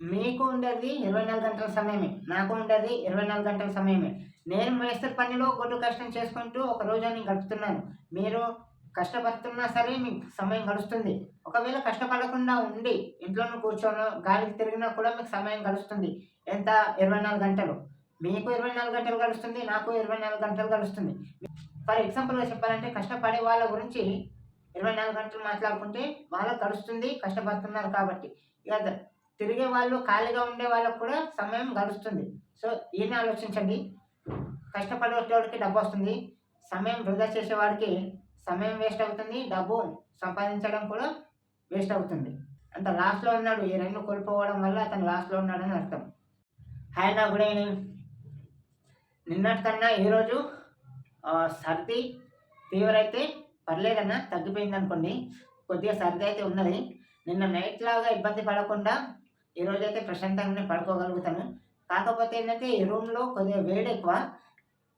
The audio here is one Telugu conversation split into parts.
మీకు ఉండేది ఇరవై నాలుగు గంటల సమయమే నాకు ఉండేది ఇరవై నాలుగు గంటల సమయమే. నేను మేస్త్రి పనిలో గొడ్డు కష్టం చేసుకుంటూ ఒక రోజుని గడుపుతున్నాను. మీరు కష్టపడుతున్నా సరే మీకు సమయం గడుస్తుంది. ఒకవేళ కష్టపడకుండా ఉండి ఇంట్లోనే కూర్చోను గాలికి తిరిగినా కూడా మీకు సమయం గడుస్తుంది. ఎంత? ఇరవై నాలుగు గంటలు. మీకు ఇరవై నాలుగు గంటలు గడుస్తుంది నాకు ఇరవై నాలుగు గంటలు గడుస్తుంది. ఫర్ ఎగ్జాంపుల్గా చెప్పాలంటే కష్టపడే వాళ్ళ గురించి ఇరవై నాలుగు గంటలు మాట్లాడుకుంటే వాళ్ళకి గడుస్తుంది కష్టపడుతున్నారు కాబట్టి. ఇక తిరిగే వాళ్ళు ఖాళీగా ఉండే వాళ్ళకు కూడా సమయం గడుస్తుంది. సో ఈయన ఆలోచించండి. కష్టపడేటోడికి డబ్బు వస్తుంది. సమయం వృధా చేసేవాడికి సమయం వేస్ట్ అవుతుంది. డబ్బు సంపాదించడం కూడా వేస్ట్ అవుతుంది. అంత లాస్ట్లో ఉన్నాడు. ఈ రెండు కోల్పోవడం వల్ల అతను లాస్ట్లో ఉన్నాడని అర్థం. హాయ్ నా గుడ్ ఈవినింగ్. నిన్నటికన్నా ఈరోజు సర్ది ఫీవర్ అయితే పర్లేదన్నా తగ్గిపోయింది అనుకోండి కొద్దిగా సర్ది అయితే ఉన్నది. నిన్న నైట్ లాగా ఇబ్బంది పడకుండా ఈరోజు అయితే ప్రశాంతంగానే పడుకోగలుగుతాను కాకపోతే ఏంటంటే ఈ రూమ్లో కొద్దిగా వేడి ఎక్కువ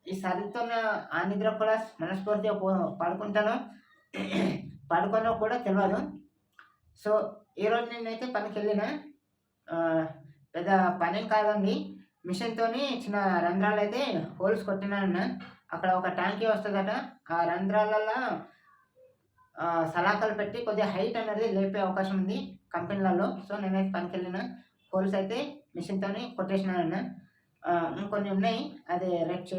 ఈ సర్దితో ఆ నిద్ర కూడా మనస్ఫూర్తిగా పో పడుకుంటాను. పడుకోనో కూడా తెలియదు సో ఈరోజు నేనైతే పనికి వెళ్ళిన పెద్ద పనేం కాదండి. మిషన్తో చిన్న రంధ్రాలు అయితే హోల్స్ కొట్టినాను అక్కడ ఒక ట్యాంకీ వస్తుందట. ఆ రంధ్రాలలో సలాకలు పెట్టి కొద్దిగా హైట్ అనేది లేపే అవకాశం ఉంది కంపెనీలలో. సో నేనైతే పనికి వెళ్ళిన హోల్స్ అయితే మిషన్తోని కొట్టేసినాను ఇంకొన్ని ఉన్నాయి. అది రేపు చే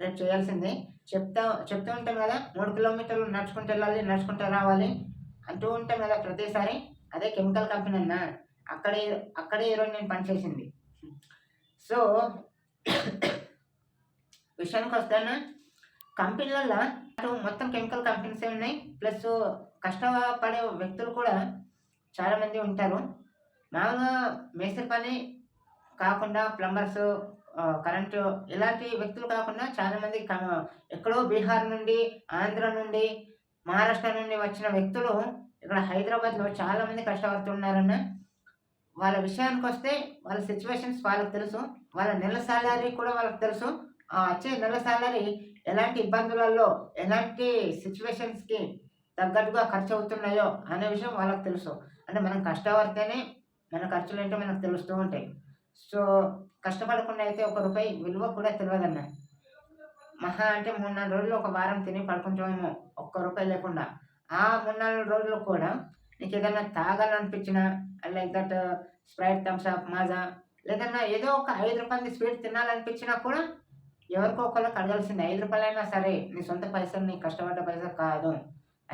రేపు చేయాల్సిందే. చెప్తా చెప్తూ ఉంటాం కదా మూడు కిలోమీటర్లు నడుచుకుంటూ వెళ్ళాలి నడుచుకుంటూ రావాలి అంటూ ఉంటాం కదా ప్రతిసారి. అదే కెమికల్ కంపెనీ అన్న. అక్కడే అక్కడే ఈరోజు నేను పనిచేసింది సో విషయానికి వస్తాను కంపెనీలలో అటు మొత్తం కెమికల్ కంపెనీస్ ఉన్నాయి. ప్లస్ కష్టపడే వ్యక్తులు కూడా చాలామంది ఉంటారు. మామూలుగా మేస్త్రి పని కాకుండా ప్లంబర్స్ కరెంటు ఇలాంటి వ్యక్తులు కాకుండా చాలామంది క- ఎక్కడో బీహార్ నుండి ఆంధ్ర నుండి మహారాష్ట్ర నుండి వచ్చిన వ్యక్తులు ఇక్కడ హైదరాబాద్లో చాలామంది కష్టపడుతున్నారన్న వాళ్ళ విషయానికి వస్తే వాళ్ళ సిచ్యువేషన్స్ వాళ్ళకి తెలుసు. వాళ్ళ నెల సాలరీ కూడా వాళ్ళకి తెలుసు. ఆ వచ్చే నెల సాలరీ ఎలాంటి ఇబ్బందులలో ఎలాంటి సిచ్యువేషన్స్కి తగ్గట్టుగా ఖర్చు అవుతున్నాయో అనే విషయం వాళ్ళకి తెలుసు. అంటే మనం కష్టపడితేనే మన ఖర్చులు ఏంటో మనకు తెలుస్తూ ఉంటాయి. సో కష్టపడకుండా అయితే ఒక రూపాయి విలువ కూడా తెలియదన్న మహా అంటే మూడు నాలుగు రోజులు ఒక వారం తిని పడుకుంటామేమో ఒక్క రూపాయి లేకుండా. ఆ మూడు నాలుగు రోజులు కూడా నీకు ఏదైనా తాగాలనిపించినా like that Sprite Thums Up Maaza లేదన్నా ఏదో ఒక ఐదు రూపాయలది స్వీట్ తినాలనిపించినా కూడా ఎవరికో ఒకళ్ళకి అడగాల్సింది. ఐదు రూపాయలైనా సరే నీ సొంత పైసలు నీ కష్టపడ్డ పైసలు కాదు.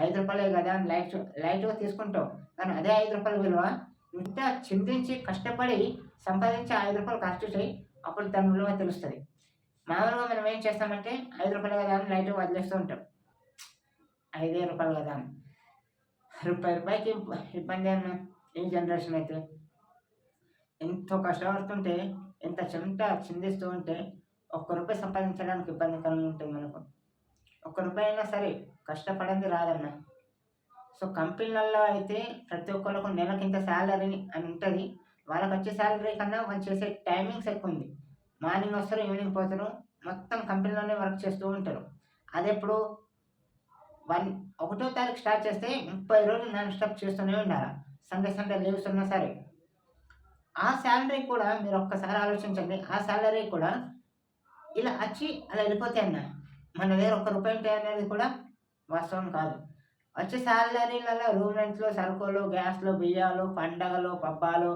ఐదు రూపాయలే కదా అని లైట్ లైట్గా తీసుకుంటావు. కానీ అదే ఐదు రూపాయల విలువ ఇంత చింతించి కష్టపడి సంపాదించి ఐదు రూపాయలు ఖర్చు చేయి అప్పుడు దాని విలువ తెలుస్తుంది. మామూలుగా మనం ఏం చేస్తామంటే ఐదు రూపాయలు కదా అని లైట్గా వదిలేస్తూ ఉంటాం. ఐదే రూపాయలు కదా అని. రూపాయి రూపాయికి ఇబ్బంది అని ఈ జనరేషన్ అయితే. ఎంతో కష్టపడుతుంటే ఎంత చెమట చిందిస్తూ ఉంటే ఒక్క రూపాయి సంపాదించడానికి ఇబ్బందికరంగా ఉంటుంది మనకు. ఒక్క రూపాయి అయినా సరే కష్టపడింది రాదన్న. సో కంపెనీలలో అయితే ప్రతి ఒక్కరికి నెలకి ఇంత శాలరీ అని ఉంటుంది. వాళ్ళకి వచ్చే శాలరీ కన్నా వాళ్ళు చేసే టైమింగ్స్ ఎక్కువ ఉంది మార్నింగ్ వస్తారు ఈవినింగ్ పోతారు. మొత్తం కంపెనీలోనే వర్క్ చేస్తూ ఉంటారు. అది ఎప్పుడు వన్ ఒకటో తారీఖు స్టార్ట్ చేస్తే ముప్పై రోజులు నాన్ స్టాప్ చేస్తూనే ఉండాలి? సండే సండే లీవ్స్ ఉన్నా సరే. ఆ శాలరీ కూడా మీరు ఒక్కసారి ఆలోచించండి. ఆ శాలరీ కూడా ఇలా వచ్చి అలా వెళ్ళిపోతాయి అన్న. మన దగ్గర ఒక్క రూపాయి ఉంటాయి అనేది కూడా వాస్తవం కాదు. వచ్చే సాలరీలలో రూమ్ రెంట్లు సరుకులు గ్యాస్లు బియ్యాలు పండగలు పబ్బాలు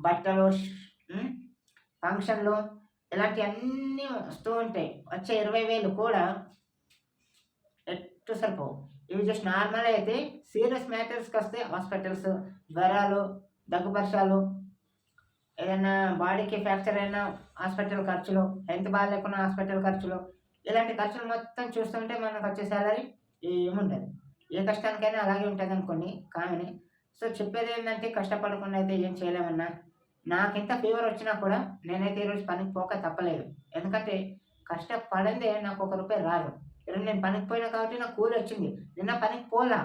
బట్టలు ఫంక్షన్లు ఫంక్షన్లు ఇలాంటివన్నీ వస్తూ ఉంటాయి. వచ్చే ఇరవై వేలు కూడా ఎట్టు సరిపోవు. ఇవి జస్ట్ నార్మల్ అయితే సీరియస్ మ్యాటర్స్కి వస్తే హాస్పిటల్స్ జ్వరాలు దగ్గుపర్షాలు ఏదైనా బాడీకి ఫ్రాక్చర్ అయినా హాస్పిటల్ ఖర్చులు హెల్త్ బాగాలేకున్నా హాస్పిటల్ ఖర్చులు ఇలాంటి ఖర్చులు మొత్తం చూస్తుంటే మనకు వచ్చే శాలరీ ఏముండదు. ఏ కష్టానికైనా అలాగే ఉంటుంది అనుకోండి కామని. సో చెప్పేది ఏంటంటే కష్టపడకుండా అయితే ఏం చేయలేమన్నా. నాకింత ఫీవర్ వచ్చినా కూడా నేనైతే ఈరోజు పనికి పోక తప్పలేదు. ఎందుకంటే కష్టపడిందే నాకు ఒక రూపాయి రాదు. ఈరోజు నేను పనికి పోయినా కాబట్టి నాకు కూలి వచ్చింది. నిన్న పనికి పోలా.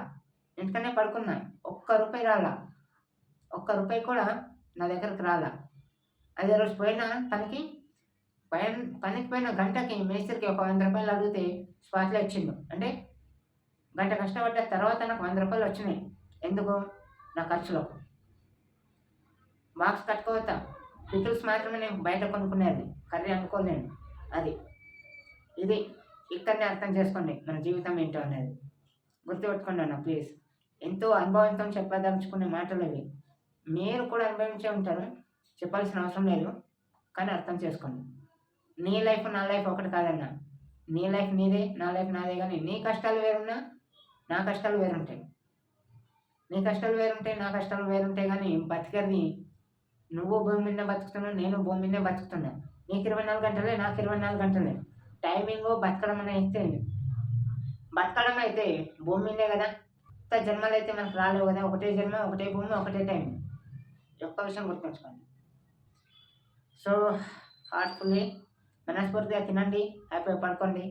ఎందుకనే పడుకున్నా. ఒక్క రూపాయి రాలా. ఒక్క రూపాయి కూడా నా దగ్గరకు రాలా. అదే రోజు పోయినా తనకి? పైన పనికి పోయిన గంటకి మేస్త్రికి ఒక వంద రూపాయలు అడిగితే స్పాట్లో ఇచ్చిండు. అంటే గంట కష్టపడ్డ తర్వాత నాకు వంద రూపాయలు వచ్చినాయి. ఎందుకు? నా ఖర్చులో బాక్స్ కట్టుకోవద్దా? పికిల్స్ మాత్రమే నేను బయట కొనుక్కునేది. కర్రీ అనుకోలేను అది. ఇది. ఇక్కడనే అర్థం చేసుకోండి. మన జీవితం ఏంటో అనేది. గుర్తుపెట్టుకోండి అన్న ప్లీజ్. ఎంతో అనుభవంతో చెప్పదలుచుకునే మాటలు ఇవి మీరు కూడా అనుభవించే ఉంటారు. చెప్పాల్సిన అవసరం లేదు. కానీ అర్థం చేసుకోండి. నీ లైఫ్ నా లైఫ్ ఒకటి కాదన్నా. నీ లైఫ్ నీదే నా లైఫ్ నాదే కానీ నీ కష్టాలు వేరున్నా నా కష్టాలు వేరుంటాయి. నీ కష్టాలు వేరుంటాయి నా కష్టాలు వేరుంటాయి కానీ బతికరిని నువ్వు భూమి మీద బతుకుతున్నావు నేను భూమి మీదే బతుకుతున్నా. నీకు ఇరవై నాలుగు గంటలే నాకు ఇరవై నాలుగు గంటలే. టైమింగ్ బతకడం అని అయితే బతకడం అయితే భూమి మీదే కదా. ఇంత జన్మలు అయితే మనకు రాలేవు కదా. ఒకటే జన్మ ఒకటే భూమి ఒకటే టైం. ఒక్క విషయం గుర్తుంచుకోండి. సో హార్ట్ఫుల్లీ మనస్ఫూర్తిగా తినండి హ్యాపీగా పడుకోండి.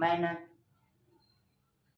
బాయ్ అన్న.